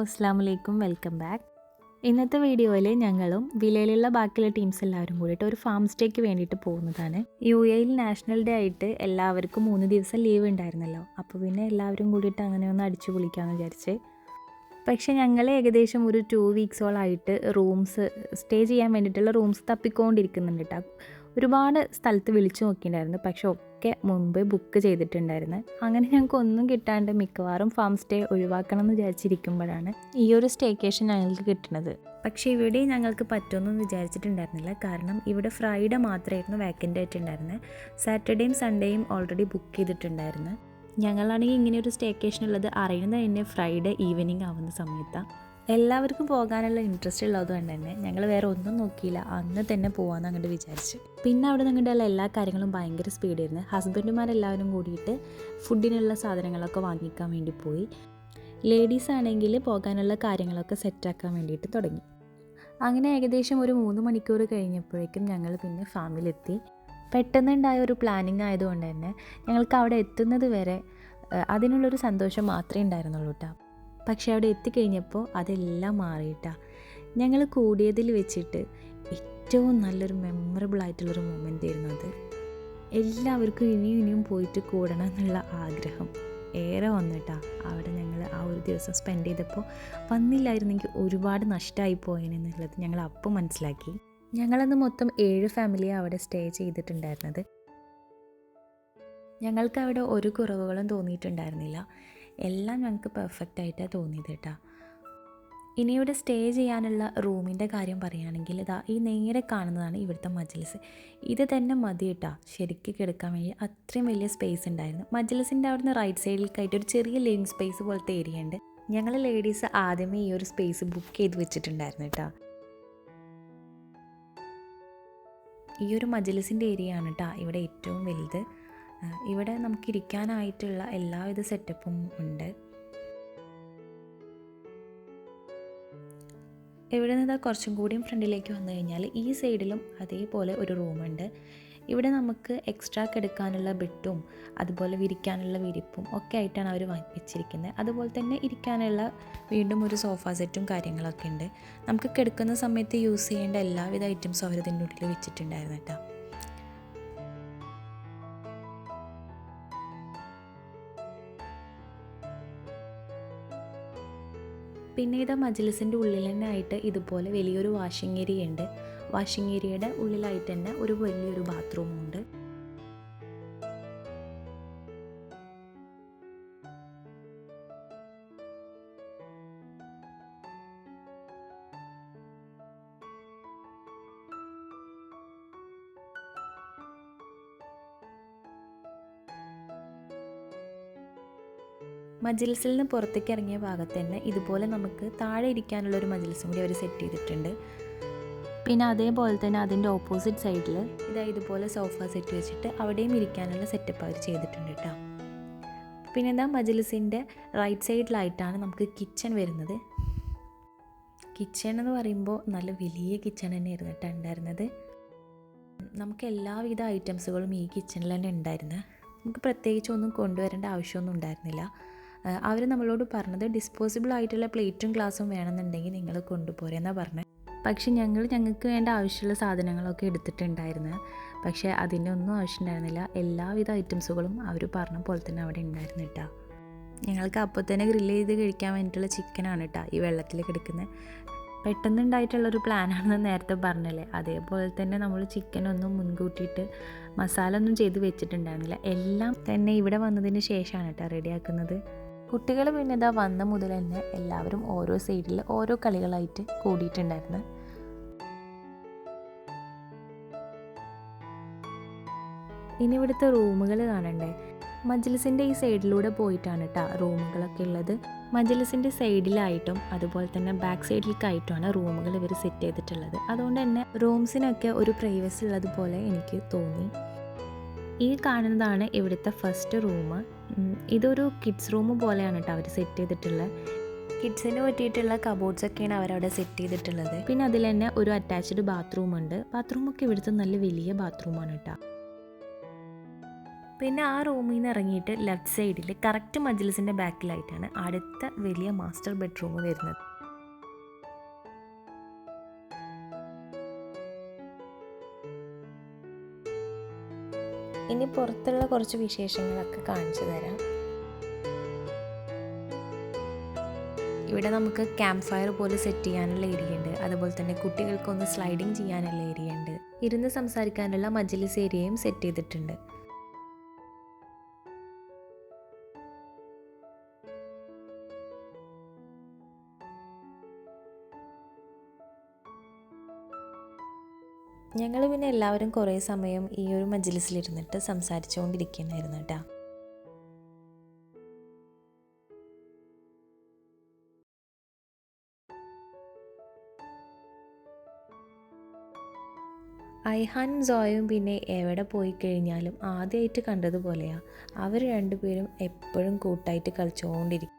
അസ്സാം വലൈക്കും welcome back. ഇന്നത്തെ വീഡിയോയിൽ ഞങ്ങളും വിലയിലുള്ള ബാക്കിയുള്ള ടീംസ് എല്ലാവരും കൂടിയിട്ട് ഒരു ഫാം സ്റ്റേക്ക് വേണ്ടിയിട്ട് പോകുന്നതാണ്. യു എയിൽ നാഷണൽ ഡേ ആയിട്ട് എല്ലാവർക്കും മൂന്ന് ദിവസം ലീവ് ഉണ്ടായിരുന്നല്ലോ. അപ്പോൾ പിന്നെ എല്ലാവരും കൂടിയിട്ട് അങ്ങനെ ഒന്ന് അടിച്ചു പൊളിക്കാമെന്ന് വിചാരിച്ച്. പക്ഷേ ഞങ്ങൾ ഏകദേശം ഒരു ടു വീക്സോളായിട്ട് റൂംസ് സ്റ്റേ ചെയ്യാൻ വേണ്ടിയിട്ടുള്ള റൂംസ് തപ്പിക്കൊണ്ടിരിക്കുന്നുണ്ട് കേട്ടോ ഒരുപാട് സ്ഥലത്ത് വിളിച്ചു നോക്കിയിട്ടുണ്ടായിരുന്നു. പക്ഷെ ഒക്കെ മുമ്പേ ബുക്ക് ചെയ്തിട്ടുണ്ടായിരുന്നു. അങ്ങനെ ഞങ്ങൾക്ക് ഒന്നും കിട്ടാണ്ട് മിക്കവാറും ഫാം സ്റ്റേ ഒഴിവാക്കണം എന്ന് വിചാരിച്ചിരിക്കുമ്പോഴാണ് ഈ ഒരു സ്റ്റേക്കേഷൻ ഞങ്ങൾക്ക് കിട്ടുന്നത്. പക്ഷേ ഇവിടെ ഞങ്ങൾക്ക് പറ്റുമെന്നൊന്നും വിചാരിച്ചിട്ടുണ്ടായിരുന്നില്ല. കാരണം ഇവിടെ ഫ്രൈഡേ മാത്രമായിരുന്നു വേക്കന്റ് ആയിട്ടുണ്ടായിരുന്നത്. സാറ്റർഡേയും സൺഡേയും ഓൾറെഡി ബുക്ക് ചെയ്തിട്ടുണ്ടായിരുന്നു. ഞങ്ങളാണെങ്കിൽ ഇങ്ങനെ ഒരു സ്റ്റേക്കേഷൻ ഉള്ളത് അറിയുന്നത് തന്നെ ഫ്രൈഡേ ഈവനിങ് ആവുന്ന സമയത്താണ്. എല്ലാവർക്കും പോകാനുള്ള ഇൻട്രസ്റ്റ് ഉള്ളത് കൊണ്ട് തന്നെ ഞങ്ങൾ വേറെ ഒന്നും നോക്കിയില്ല. അന്ന് തന്നെ പോകാമെന്ന് അങ്ങോട്ട് വിചാരിച്ചു. പിന്നെ അവിടെ നിങ്ങളുടെ എല്ലാ കാര്യങ്ങളും ഭയങ്കര സ്പീഡായിരുന്നു ഹസ്ബൻഡുമാരെല്ലാവരും കൂടിയിട്ട് ഫുഡിനുള്ള സാധനങ്ങളൊക്കെ വാങ്ങിക്കാൻ വേണ്ടി പോയി. ലേഡീസ് ആണെങ്കിൽ പോകാനുള്ള കാര്യങ്ങളൊക്കെ സെറ്റാക്കാൻ വേണ്ടിയിട്ട് തുടങ്ങി. അങ്ങനെ ഏകദേശം ഒരു മൂന്ന് മണിക്കൂർ കഴിഞ്ഞപ്പോഴേക്കും ഞങ്ങൾ പിന്നെ ഫാമിലെത്തി പെട്ടെന്നുണ്ടായ ഒരു പ്ലാനിങ് ആയതുകൊണ്ട് തന്നെ ഞങ്ങൾക്ക് അവിടെ എത്തുന്നത് വരെ അതിനുള്ളൊരു സന്തോഷം മാത്രമേ ഉണ്ടായിരുന്നുള്ളൂ കേട്ടോ പക്ഷേ അവിടെ എത്തിക്കഴിഞ്ഞപ്പോൾ അതെല്ലാം മാറിയിട്ടാ. ഞങ്ങൾ കൂടിയതിൽ വെച്ചിട്ട് ഏറ്റവും നല്ലൊരു മെമ്മറബിൾ ആയിട്ടുള്ളൊരു മൊമെന്റ് ആയിരുന്നു അത്. എല്ലാവർക്കും ഇനിയും ഇനിയും പോയിട്ട് കൂടണം എന്നുള്ള ആഗ്രഹം ഏറെ വന്നിട്ടാ അവിടെ ഞങ്ങൾ ആ ഒരു ദിവസം സ്പെൻഡ് ചെയ്തപ്പോൾ. വന്നില്ലായിരുന്നെങ്കിൽ ഒരുപാട് നഷ്ടമായി പോയേനെന്നുള്ളത് ഞങ്ങൾ അപ്പം മനസ്സിലാക്കി. ഞങ്ങളന്ന് മൊത്തം ഏഴ് ഫാമിലിയാണ് അവിടെ സ്റ്റേ ചെയ്തിട്ടുണ്ടായിരുന്നത്. ഞങ്ങൾക്ക് അവിടെ ഒരു കുറവുകളും തോന്നിയിട്ടുണ്ടായിരുന്നില്ല. എല്ലാം ഞങ്ങൾക്ക് പെർഫെക്റ്റ് ആയിട്ടാണ് തോന്നിയത് കേട്ടോ ഇനി ഇവിടെ സ്റ്റേ ചെയ്യാനുള്ള റൂമിന്റെ കാര്യം പറയുകയാണെങ്കിൽ ഇതാ ഈ നേരെ കാണുന്നതാണ് ഇവിടുത്തെ മജ്ലിസ്. ഇത് തന്നെ മതി കേട്ടോ ശരിക്കും കിടക്കാൻ വേണ്ടി അത്രയും വലിയ സ്പേസ് ഉണ്ടായിരുന്നു. മജ്ലിസിന്റെ അവിടുന്ന് റൈറ്റ് സൈഡിലേക്കായിട്ട് ഒരു ചെറിയ ലിവിങ് സ്പേസ് പോലത്തെ ഏരിയ ഉണ്ട്. ഞങ്ങൾ ലേഡീസ് ആദ്യമേ ഈ ഒരു സ്പേസ് ബുക്ക് ചെയ്ത് വെച്ചിട്ടുണ്ടായിരുന്നു കേട്ടോ ഈ ഒരു മജ്ലിസിന്റെ ഏരിയ ആണ് കേട്ടോ ഇവിടെ ഏറ്റവും വലുത്. ഇവിടെ നമുക്കിരിക്കാനായിട്ടുള്ള എല്ലാവിധ സെറ്റപ്പും ഉണ്ട്. ഇവിടെ നിന്ന് കുറച്ചും കൂടിയും ഫ്രണ്ടിലേക്ക് വന്നു കഴിഞ്ഞാൽ ഈ സൈഡിലും അതേപോലെ ഒരു റൂമുണ്ട് ഇവിടെ നമുക്ക് എക്സ്ട്രാ കിടക്കാനുള്ള ബെഡും അതുപോലെ വിരിക്കാനുള്ള വിരിപ്പും ഒക്കെ ആയിട്ടാണ് അവർ വെച്ചിരിക്കുന്നത് അതുപോലെ തന്നെ ഇരിക്കാനുള്ള വീണ്ടും ഒരു സോഫ സെറ്റും കാര്യങ്ങളൊക്കെ ഉണ്ട്. നമുക്ക് കിടക്കുന്ന സമയത്ത് യൂസ് ചെയ്യേണ്ട എല്ലാവിധ ഐറ്റംസും അവർ ഇതിന്റെ ഉള്ളിൽ വെച്ചിട്ടുണ്ടായിരുന്നു കേട്ടോ. പിന്നെ ഇത് മജ്ലിസിന്റെ ഉള്ളിൽ തന്നെ ആയിട്ട് ഇതുപോലെ വലിയൊരു വാഷിംഗ് ഏരിയ ഉണ്ട്. വാഷിംഗ് ഏരിയയുടെ ഉള്ളിലായിട്ട് തന്നെ ഒരു വലിയൊരു ബാത്റൂമും മജിൽസിൽ നിന്ന് പുറത്തേക്ക് ഇറങ്ങിയ ഭാഗത്ത് തന്നെ ഇതുപോലെ നമുക്ക് താഴെ ഇരിക്കാനുള്ള ഒരു മജിൽസും കൂടി അവർ സെറ്റ് ചെയ്തിട്ടുണ്ട്. പിന്നെ അതേപോലെ തന്നെ അതിന്റെ ഓപ്പോസിറ്റ് സൈഡിൽ ഇതാ ഇതുപോലെ സോഫ സെറ്റ് വെച്ചിട്ട് അവിടെയും ഇരിക്കാനുള്ള സെറ്റപ്പ് അവർ ചെയ്തിട്ടുണ്ട് കേട്ടോ പിന്നെ എന്താ മജിൽസിന്റെ റൈറ്റ് സൈഡിലായിട്ടാണ് നമുക്ക് കിച്ചൺ വരുന്നത്. കിച്ചൺ എന്ന് പറയുമ്പോൾ നല്ല വലിയ കിച്ചൺ തന്നെ ഇരുന്നിട്ട് ഉണ്ടായിരുന്നത് നമുക്ക് എല്ലാവിധ ഐറ്റംസുകളും ഈ കിച്ചണിൽ തന്നെ ഉണ്ടായിരുന്നു നമുക്ക് പ്രത്യേകിച്ച് ഒന്നും കൊണ്ടുവരേണ്ട ആവശ്യമൊന്നും ഉണ്ടായിരുന്നില്ല. അവർ നമ്മളോട് പറഞ്ഞത് ഡിസ്പോസിബിൾ ആയിട്ടുള്ള പ്ലേറ്റും ഗ്ലാസും വേണമെന്നുണ്ടെങ്കിൽ നിങ്ങൾ കൊണ്ടുപോരെന്നാണ് പറഞ്ഞത് പക്ഷെ ഞങ്ങൾ ഞങ്ങൾക്ക് വേണ്ട ആവശ്യമുള്ള സാധനങ്ങളൊക്കെ എടുത്തിട്ടുണ്ടായിരുന്നു. പക്ഷേ അതിന്റെ ഒന്നും ആവശ്യമുണ്ടായിരുന്നില്ല. എല്ലാവിധ ഐറ്റംസുകളും അവർ പറഞ്ഞ പോലെ തന്നെ അവിടെ ഉണ്ടായിരുന്നു കേട്ടോ. ഞങ്ങൾക്ക് അപ്പോൾ തന്നെ ഗ്രില്ല് ചെയ്ത് കഴിക്കാൻ വേണ്ടിയിട്ടുള്ള ചിക്കനാണ് കേട്ടോ ഈ വെള്ളത്തിൽ കിടക്കുന്നത്. പെട്ടെന്നുണ്ടായിട്ടുള്ളൊരു പ്ലാനാണെന്ന് നേരത്തെ പറഞ്ഞല്ലേ? അതേപോലെ തന്നെ നമ്മൾ ചിക്കനൊന്നും മുൻകൂട്ടിയിട്ട് മസാല ഒന്നും ചെയ്ത് വെച്ചിട്ടുണ്ടായിരുന്നില്ല. എല്ലാം തന്നെ ഇവിടെ വന്നതിന് ശേഷമാണ് കേട്ടോ റെഡിയാക്കുന്നത് കുട്ടികൾ പിന്നെ ഇതാ വന്ന മുതൽ തന്നെ എല്ലാവരും ഓരോ സൈഡിൽ ഓരോ കളികളായിട്ട് കൂടിയിട്ടുണ്ടായിരുന്നു. ഇനി ഇവിടുത്തെ റൂമുകൾ കാണണ്ടേ? മജ്ലിസിന്റെ ഈ സൈഡിലൂടെ പോയിട്ടാണ് കേട്ടോ റൂമുകളൊക്കെ ഉള്ളത്. മജ്ലിസിന്റെ സൈഡിലായിട്ടും അതുപോലെ തന്നെ ബാക്ക് സൈഡിലേക്കായിട്ടുമാണ് റൂമുകൾ ഇവർ സെറ്റ് ചെയ്തിട്ടുള്ളത്. അതുകൊണ്ട് തന്നെ റൂംസിനൊക്കെ ഒരു പ്രൈവസി ഉള്ളതുപോലെ എനിക്ക് തോന്നി. ഈ കാണുന്നതാണ് ഇവിടുത്തെ ഫസ്റ്റ് റൂം ഇതൊരു കിഡ്സ് റൂം പോലെയാണ് കേട്ടോ അവർ സെറ്റ് ചെയ്തിട്ടുള്ളത് കിഡ്സിന് പറ്റിയിട്ടുള്ള കബോർഡ്സ് ഒക്കെയാണ് അവരവിടെ സെറ്റ് ചെയ്തിട്ടുള്ളത്. പിന്നെ അതിൽ തന്നെ ഒരു അറ്റാച്ച്ഡ് ബാത്റൂം ഉണ്ട്. ബാത്റൂമൊക്കെ ഇവിടുത്തെ നല്ല വലിയ ബാത്റൂമാണ് കേട്ടോ പിന്നെ ആ റൂമിൽ നിന്ന് ഇറങ്ങിയിട്ട് ലെഫ്റ്റ് സൈഡിൽ കറക്റ്റ് മജ്ലിസിന്റെ ബാക്കിലായിട്ടാണ് അടുത്ത വലിയ മാസ്റ്റർ ബെഡ്റൂം വരുന്നത്. ഇനി പുറത്തുള്ള കുറച്ച് വിശേഷങ്ങളൊക്കെ കാണിച്ചു തരാം. ഇവിടെ നമുക്ക് ക്യാമ്പ് ഫയർ പോലെ സെറ്റ് ചെയ്യാനുള്ള ഏരിയ ഉണ്ട് അതുപോലെ തന്നെ കുട്ടികൾക്കൊന്ന് സ്ലൈഡിങ് ചെയ്യാനുള്ള ഏരിയ ഉണ്ട് ഇരുന്ന് സംസാരിക്കാനുള്ള മജ്ലിസ് ഏരിയയും സെറ്റ് ചെയ്തിട്ടുണ്ട്. ഞങ്ങൾ പിന്നെ എല്ലാവരും കുറേ സമയം ഈ ഒരു മജ്ലിസിലിരുന്നിട്ട് സംസാരിച്ചുകൊണ്ടിരിക്കുന്നായിരുന്നു കേട്ടോ ഐഹാനും സോയും പിന്നെ എവിടെ പോയി കഴിഞ്ഞാലും ആദ്യമായിട്ട് കണ്ടതുപോലെയാണ് അവർ രണ്ടുപേരും എപ്പോഴും കൂട്ടായിട്ട് കളിച്ചുകൊണ്ടിരിക്കും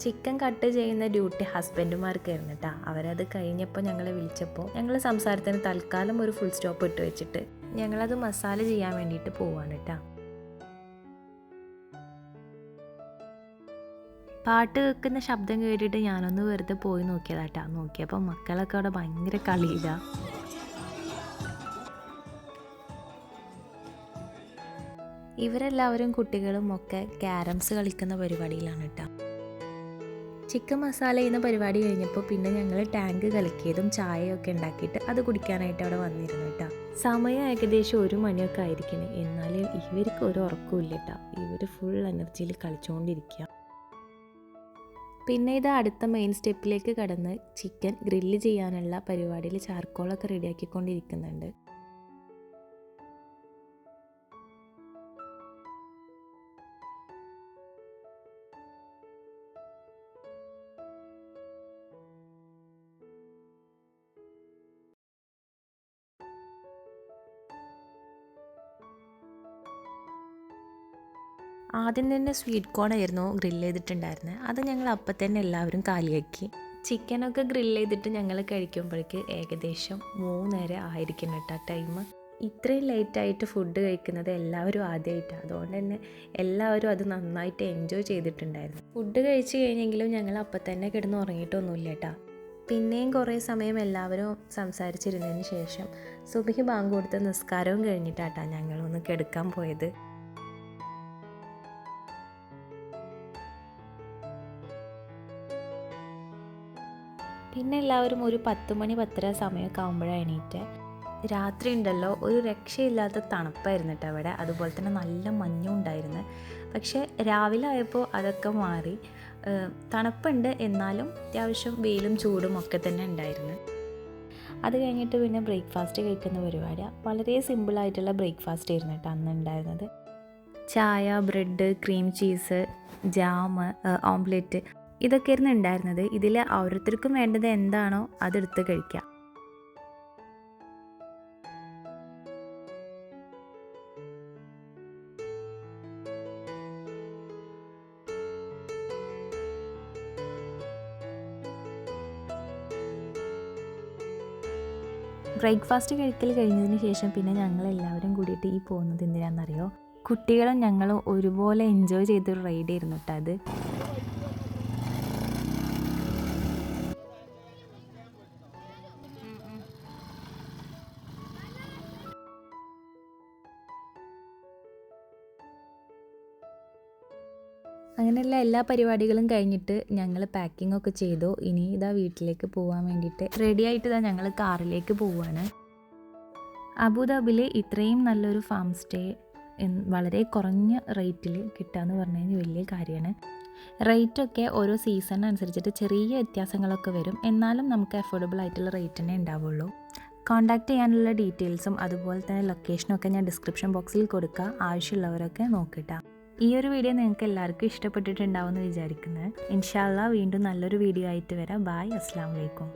ചിക്കൻ കട്ട് ചെയ്യുന്ന ഡ്യൂട്ടി ഹസ്ബൻഡുമാർക്കായിരുന്നു കേട്ടോ അവരത് കഴിഞ്ഞപ്പോൾ ഞങ്ങളെ വിളിച്ചപ്പോൾ ഞങ്ങൾ സംസാരത്തിന് തൽക്കാലം ഒരു ഫുൾ സ്റ്റോപ്പ് ഇട്ട് വെച്ചിട്ട് ഞങ്ങളത് മസാല ചെയ്യാൻ വേണ്ടിയിട്ട് പോവാണ് കേട്ടോ പാട്ട് കേൾക്കുന്ന ശബ്ദം കേട്ടിട്ട് ഞാനൊന്ന് വെറുതെ പോയി നോക്കിയതാട്ടാ നോക്കിയപ്പോൾ മക്കളൊക്കെ അവിടെ ഭയങ്കര കളിയില്ല ഇവരെല്ലാവരും കുട്ടികളും ഒക്കെ ക്യാരംസ് കളിക്കുന്ന പരിപാടിയിലാണ് കേട്ടോ ചിക്കൻ മസാല ചെയ്യുന്ന പരിപാടി കഴിഞ്ഞപ്പോൾ പിന്നെ ഞങ്ങൾ ടാങ്ക് കലക്കിയതും ചായയൊക്കെ ഉണ്ടാക്കിയിട്ട് അത് കുടിക്കാനായിട്ട് അവിടെ വന്നിരുന്നു കേട്ടോ. സമയം ഏകദേശം ഒരു മണിയൊക്കെ ആയിരിക്കണം. എന്നാലും ഇവർക്ക് ഒരു ഉറക്കമില്ല കേട്ടോ. ഇവർ ഫുൾ എനർജിയിൽ കളിച്ചുകൊണ്ടിരിക്കുക പിന്നെ ഇത് അടുത്ത മെയിൻ സ്റ്റെപ്പിലേക്ക് കടന്ന് ചിക്കൻ ഗ്രില്ല് ചെയ്യാനുള്ള പരിപാടിയിൽ ചാർക്കോളൊക്കെ റെഡിയാക്കിക്കൊണ്ടിരിക്കുന്നുണ്ട് ആദ്യം തന്നെ സ്വീറ്റ് കോൺ ആയിരുന്നു ഗ്രില്ല് ചെയ്തിട്ടുണ്ടായിരുന്നത് അത് ഞങ്ങൾ അപ്പം തന്നെ എല്ലാവരും കാലിയാക്കി. ചിക്കനൊക്കെ ഗ്രില്ല് ചെയ്തിട്ട് ഞങ്ങൾ കഴിക്കുമ്പോഴേക്ക് ഏകദേശം മൂന്നര ആയിരിക്കണം കേട്ടോ ടൈം ഇത്രയും ലേറ്റായിട്ട് ഫുഡ് കഴിക്കുന്നത് എല്ലാവരും ആദ്യമായിട്ടാണ് അതുകൊണ്ട് തന്നെ എല്ലാവരും അത് നന്നായിട്ട് എൻജോയ് ചെയ്തിട്ടുണ്ടായിരുന്നു. ഫുഡ് കഴിച്ച് കഴിഞ്ഞെങ്കിലും ഞങ്ങൾ അപ്പം തന്നെ കിടന്ന് ഉറങ്ങിയിട്ടൊന്നുമില്ല കേട്ടോ പിന്നെയും കുറേ സമയം എല്ലാവരും സംസാരിച്ചിരുന്നതിന് ശേഷം സുബിക്ക് ബാങ്ക് കൊടുത്ത നിസ്കാരവും കഴിഞ്ഞിട്ടാട്ടാ ഞങ്ങളൊന്ന് കിടക്കാൻ പോയത്. പിന്നെ എല്ലാവരും ഒരു പത്ത് മണി പത്തര സമയമൊക്കെ ആകുമ്പോഴാണ് എണീറ്റ്. രാത്രി ഉണ്ടല്ലോ ഒരു രക്ഷയില്ലാത്ത തണുപ്പായിരുന്നു കേട്ടോ അവിടെ. അതുപോലെ തന്നെ നല്ല മഞ്ഞും ഉണ്ടായിരുന്നു. പക്ഷേ രാവിലെ ആയപ്പോൾ അതൊക്കെ മാറി. തണുപ്പുണ്ട് എന്നാലും അത്യാവശ്യം വെയിലും ചൂടും ഒക്കെ തന്നെ ഉണ്ടായിരുന്നു. അത് കഴിഞ്ഞിട്ട് പിന്നെ ബ്രേക്ക്ഫാസ്റ്റ് കഴിക്കുന്ന പരിപാടിയാണ് വളരെ സിമ്പിളായിട്ടുള്ള ബ്രേക്ക്ഫാസ്റ്റ് ആയിരുന്നു കേട്ടോ അന്ന് ഉണ്ടായിരുന്നത്. ചായ bread cream cheese jam omelette ഇതൊക്കെയായിരുന്നു ഉണ്ടായിരുന്നത്. ഇതിൽ ഓരോരുത്തർക്കും വേണ്ടത് എന്താണോ അതെടുത്ത് കഴിക്കാം. ബ്രേക്ക്ഫാസ്റ്റ് കഴിക്കൽ കഴിഞ്ഞതിന് ശേഷം പിന്നെ ഞങ്ങൾ എല്ലാവരും കൂടിയിട്ട് ഈ പോകുന്നത് എന്തിനാണെന്നറിയോ? കുട്ടികളും ഞങ്ങളും ഒരുപോലെ എൻജോയ് ചെയ്തൊരു റൈഡ് ആയിരുന്നു കേട്ടോ അത്. അങ്ങനെയുള്ള എല്ലാ പരിപാടികളും കഴിഞ്ഞിട്ട് ഞങ്ങൾ പാക്കിംഗ് ഒക്കെ ചെയ്തു. ഇനി ഇതാ വീട്ടിലേക്ക് പോകാൻ വേണ്ടിയിട്ട് റെഡി ആയിട്ട് ഇതാ ഞങ്ങൾ കാറിലേക്ക് പോവുകയാണ് അബുദാബിയിൽ ഇത്രയും നല്ലൊരു ഫാം സ്റ്റേ വളരെ കുറഞ്ഞ റേറ്റിൽ കിട്ടുക എന്ന് പറഞ്ഞു കഴിഞ്ഞാൽ വലിയ കാര്യമാണ്. റേറ്റൊക്കെ ഓരോ സീസൺ അനുസരിച്ചിട്ട് ചെറിയ വ്യത്യാസങ്ങളൊക്കെ വരും. എന്നാലും നമുക്ക് അഫോർഡബിൾ ആയിട്ടുള്ള റേറ്റ് തന്നെ ഉണ്ടാവുള്ളൂ. കോൺടാക്റ്റ് ചെയ്യാനുള്ള ഡീറ്റെയിൽസും അതുപോലെ തന്നെ ലൊക്കേഷനും ഒക്കെ ഞാൻ ഡിസ്ക്രിപ്ഷൻ ബോക്സിൽ കൊടുക്കുക ആവശ്യമുള്ളവരൊക്കെ നോക്കിട്ടാ. ഈ ഒരു വീഡിയോ നിങ്ങൾക്ക് എല്ലാവർക്കും ഇഷ്ടപ്പെട്ടിട്ടുണ്ടാവും എന്ന് വിചാരിക്കുന്നത് ഇൻഷാല്ല വീണ്ടും നല്ലൊരു വീഡിയോ ആയിട്ട് വരാം. ബായ് അസ്സാം വലൈക്കും